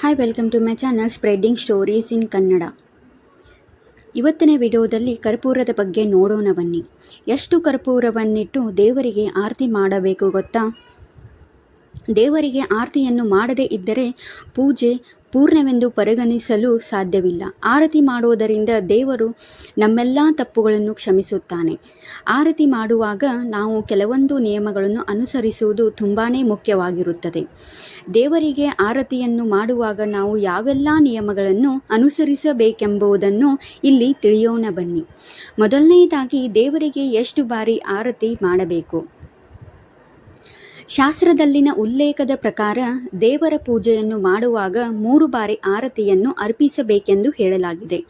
Hi welcome to my channel spreading stories in Kannada ಇವತ್ತಿನ ವಿಡಿಯೋದಲ್ಲಿ ಕರ್ಪೂರದ ಬಗ್ಗೆ ನೋಡೋಣ ಬನ್ನಿ. ಎಷ್ಟು ಕರ್ಪೂರವನ್ನಿಟ್ಟು ದೇವರಿಗೆ ಆರತಿ ಮಾಡಬೇಕು ಗೊತ್ತಾ? ದೇವರಿಗೆ ಆರತಿಯನ್ನು ಮಾಡದೇ ಇದ್ದರೆ ಪೂಜೆ ಪೂರ್ಣವೆಂದು ಪರಿಗಣಿಸಲು ಸಾಧ್ಯವಿಲ್ಲ. ಆರತಿ ಮಾಡುವುದರಿಂದ ದೇವರು ನಮ್ಮೆಲ್ಲ ತಪ್ಪುಗಳನ್ನು ಕ್ಷಮಿಸುತ್ತಾನೆ. ಆರತಿ ಮಾಡುವಾಗ ನಾವು ಕೆಲವೊಂದು ನಿಯಮಗಳನ್ನು ಅನುಸರಿಸುವುದು ತುಂಬಾ ಮುಖ್ಯವಾಗಿರುತ್ತದೆ. ದೇವರಿಗೆ ಆರತಿಯನ್ನು ಮಾಡುವಾಗ ನಾವು ಯಾವೆಲ್ಲ ನಿಯಮಗಳನ್ನು ಅನುಸರಿಸಬೇಕೆಂಬುದನ್ನು ಇಲ್ಲಿ ತಿಳಿಯೋಣ ಬನ್ನಿ. ಮೊದಲನೆಯದಾಗಿ ದೇವರಿಗೆ ಎಷ್ಟು ಬಾರಿ ಆರತಿ ಮಾಡಬೇಕು? ಶಾಸ್ತ್ರದಲ್ಲಿನ ಉಲ್ಲೇಖದ ಪ್ರಕಾರ ದೇವರ ಪೂಜೆಯನ್ನು ಮಾಡುವಾಗ ಮೂರು ಬಾರಿ ಆರತಿಯನ್ನು ಅರ್ಪಿಸಬೇಕೆಂದು ಹೇಳಲಾಗಿದೆ.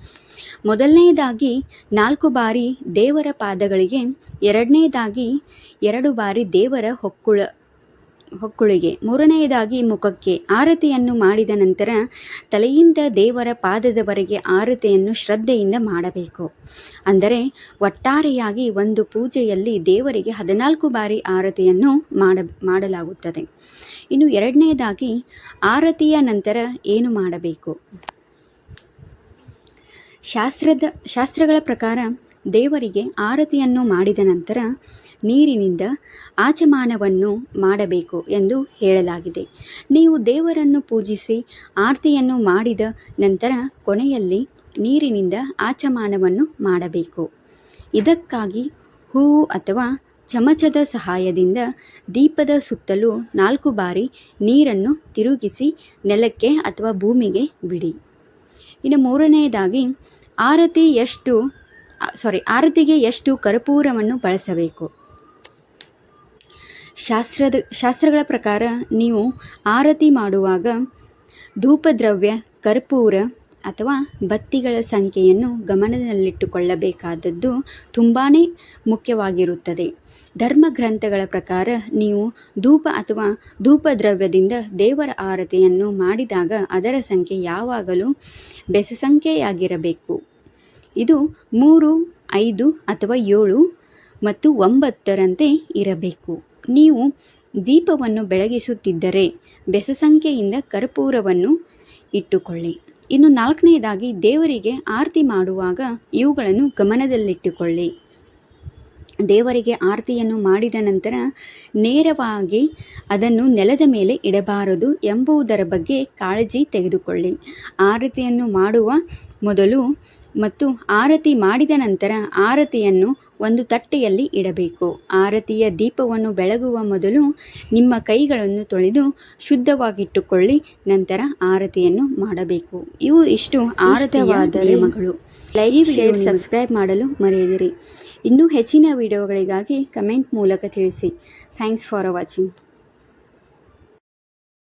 ಮೊದಲನೆಯದಾಗಿ ನಾಲ್ಕು ಬಾರಿ ದೇವರ ಪಾದಗಳಿಗೆ ಎರಡನೇದಾಗಿ ಎರಡು ಬಾರಿ ದೇವರ ಹೊಕ್ಕುಳ ಹೊಕ್ಕುಳಿಗೆ. ಮೂರನೆಯದಾಗಿ ಮುಖಕ್ಕೆ ಆರತಿಯನ್ನು ಮಾಡಿದ ನಂತರ ತಲೆಯಿಂದ ದೇವರ ಪಾದದವರೆಗೆ ಆರತಿಯನ್ನು ಶ್ರದ್ಧೆಯಿಂದ ಮಾಡಬೇಕು. ಅಂದರೆ ಒಟ್ಟಾರೆಯಾಗಿ ಒಂದು ಪೂಜೆಯಲ್ಲಿ ದೇವರಿಗೆ ಹದಿನಾಲ್ಕು ಬಾರಿ ಆರತಿಯನ್ನು ಮಾಡ, ಮಾಡಲಾಗುತ್ತದೆ. ಇನ್ನು ಎರಡನೆಯದಾಗಿ ಆರತಿಯ ನಂತರ ಏನು ಮಾಡಬೇಕು? ಶಾಸ್ತ್ರದ, ಶಾಸ್ತ್ರಗಳ ಪ್ರಕಾರ ದೇವರಿಗೆ ಆರತಿಯನ್ನು ಮಾಡಿದ ನಂತರ ನೀರಿನಿಂದ ಆಚಮಾನವನ್ನು ಮಾಡಬೇಕು ಎಂದು ಹೇಳಲಾಗಿದೆ. ನೀವು ದೇವರನ್ನು ಪೂಜಿಸಿ ಆರತಿಯನ್ನು ಮಾಡಿದ ನಂತರ ಕೊನೆಯಲ್ಲಿ ನೀರಿನಿಂದ ಆಚಮಾನವನ್ನು ಮಾಡಬೇಕು. ಇದಕ್ಕಾಗಿ ಹೂವು ಅಥವಾ ಚಮಚದ ಸಹಾಯದಿಂದ ದೀಪದ ಸುತ್ತಲೂ ನಾಲ್ಕು ಬಾರಿ ನೀರನ್ನು ತಿರುಗಿಸಿ ನೆಲಕ್ಕೆ ಅಥವಾ ಭೂಮಿಗೆ ಬಿಡಿ. ಇನ್ನು ಮೂರನೆಯದಾಗಿ ಆರತಿ ಎಷ್ಟು ಸಾರಿ ಆರತಿಗೆ ಎಷ್ಟು ಕರ್ಪೂರವನ್ನು ಬಳಸಬೇಕು? ಶಾಸ್ತ್ರದ, ಶಾಸ್ತ್ರಗಳ ಪ್ರಕಾರ ನೀವು ಆರತಿ ಮಾಡುವಾಗ ಧೂಪದ್ರವ್ಯ, ಕರ್ಪೂರ ಅಥವಾ ಬತ್ತಿಗಳ ಸಂಖ್ಯೆಯನ್ನು ಗಮನದಲ್ಲಿಟ್ಟುಕೊಳ್ಳಬೇಕಾದದ್ದು ತುಂಬಾ ಮುಖ್ಯವಾಗಿರುತ್ತದೆ. ಧರ್ಮ ಗ್ರಂಥಗಳ ಪ್ರಕಾರ ನೀವು ಧೂಪ ಅಥವಾ ಧೂಪದ್ರವ್ಯದಿಂದ ದೇವರ ಆರತಿಯನ್ನು ಮಾಡಿದಾಗ ಅದರ ಸಂಖ್ಯೆ ಯಾವಾಗಲೂ ಬೆಸ ಸಂಖ್ಯೆಯಾಗಿರಬೇಕು ಇದು ಮೂರು, ಐದು ಅಥವಾ ಏಳು ಮತ್ತು ಒಂಬತ್ತರಂತೆ ಇರಬೇಕು. ನೀವು ದೀಪವನ್ನು ಬೆಳಗಿಸುತ್ತಿದ್ದರೆ ಬೆಸ ಸಂಖ್ಯೆಯಿಂದ ಕರ್ಪೂರವನ್ನು ಇಟ್ಟುಕೊಳ್ಳಿ. ಇನ್ನು ನಾಲ್ಕನೆಯದಾಗಿ ದೇವರಿಗೆ ಆರತಿ ಮಾಡುವಾಗ ಇವುಗಳನ್ನು ಗಮನದಲ್ಲಿಟ್ಟುಕೊಳ್ಳಿ. ದೇವರಿಗೆ ಆರತಿಯನ್ನು ಮಾಡಿದ ನಂತರ ನೇರವಾಗಿ ಅದನ್ನು ನೆಲದ ಮೇಲೆ ಇಡಬಾರದು ಎಂಬುದರ ಬಗ್ಗೆ ಕಾಳಜಿ ತೆಗೆದುಕೊಳ್ಳಿ. ಆರತಿಯನ್ನು ಮಾಡುವ ಮೊದಲು ಮತ್ತು ಆರತಿ ಮಾಡಿದ ನಂತರ ಆರತಿಯನ್ನು ಒಂದು ತಟ್ಟೆಯಲ್ಲಿ ಇಡಬೇಕು. ಆರತಿಯ ದೀಪವನ್ನು ಬೆಳಗುವ ಮೊದಲು ನಿಮ್ಮ ಕೈಗಳನ್ನು ತೊಳೆದು ಶುದ್ಧವಾಗಿಟ್ಟುಕೊಳ್ಳಿ. ನಂತರ ಆರತಿಯನ್ನು ಮಾಡಬೇಕು. ಇವು ಇಷ್ಟು ಆರತವಾದ ನಿಯಮಗಳು. ಲೈಕ್ ಶೇರ್ ಸಬ್ಸ್ಕ್ರೈಬ್ ಮಾಡಲು ಮರೆಯದಿರಿ. ಇನ್ನೂ ಹೆಚ್ಚಿನ ವಿಡಿಯೋಗಳಿಗಾಗಿ ಕಮೆಂಟ್ ಮೂಲಕ ತಿಳಿಸಿ. Thanks for watching.